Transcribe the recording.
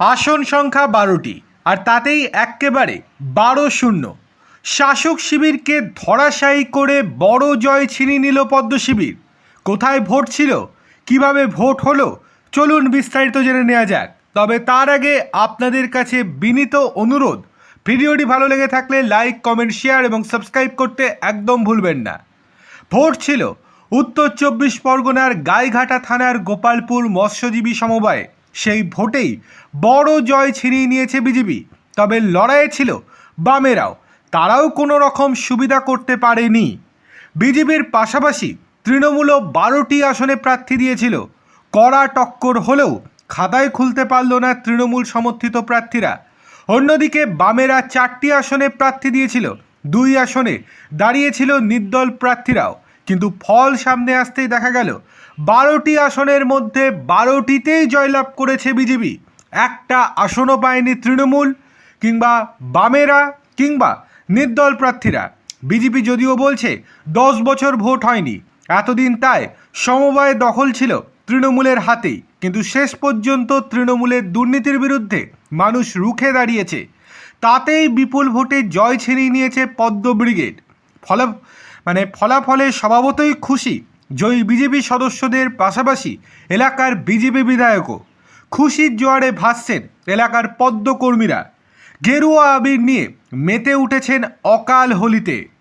আসন সংখ্যা বারোটি, আর তাতেই এক্কেবারে বারো শূন্য। শাসক শিবিরকে ধরাশায়ী করে বড় জয় ছিনিয়ে নিল পদ্ম শিবির। কোথায় ভোট ছিল? কীভাবে ভোট হলো? চলুন বিস্তারিত জেনে নেওয়া যাক। তবে তার আগে আপনাদের কাছে বিনীত অনুরোধ, ভিডিওটি ভালো লেগে থাকলে লাইক, কমেন্ট, শেয়ার এবং সাবস্ক্রাইব করতে একদম ভুলবেন না। ভোট ছিল উত্তর চব্বিশ পরগনার গাইঘাটা থানার গোপালপুর মৎস্যজীবী সমবায়ে। সেই ভোটেই বড় জয় ছিনিয়ে নিয়েছে বিজেপি। তবে লড়াইয়ে ছিল বামেরাও। তারাও কোনো রকম সুবিধা করতে পারেনি। বিজেপির পাশাপাশি তৃণমূলও বারোটি আসনে প্রার্থী দিয়েছিল। কড়া টক্কর হলেও খাতায় খুলতে পারল না তৃণমূল সমর্থিত প্রার্থীরা। অন্যদিকে বামেরা চারটি আসনে প্রার্থী দিয়েছিল। দুই আসনে দাঁড়িয়েছিল নির্দল প্রার্থীরাও। কিন্তু ফল সামনে আসতেই দেখা গেল। বারোটি আসনের মধ্যে বারোটিতেই জয়লাভ করেছে বিজেপি। একটা আসনও পায়নি তৃণমূল, কিংবা বামেরা, কিংবা নির্দল প্রার্থীরা। বিজেপি যদিও বলছে দশ বছর ভোট হয়নি, এতদিন তাই সমবায় দখল ছিল তৃণমূলের হাতেই। কিন্তু শেষ পর্যন্ত তৃণমূলের দুর্নীতির বিরুদ্ধে মানুষ রুখে দাঁড়িয়েছে। তাতেই বিপুল ভোটে জয় ছিনিয়ে নিয়েছে পদ্ম ব্রিগেড। ফলা মানে ফলাফলে স্বভাবতই খুশি, জয়ী বিজেপি সদস্যদের পাশাপাশি এলাকার বিজেপি বিধায়কও। খুশির জোয়ারে ভাসছেন এলাকার পদ্মকর্মীরা। গেরুয়া আবির নিয়ে মেতে উঠেছেন অকাল হোলিতে।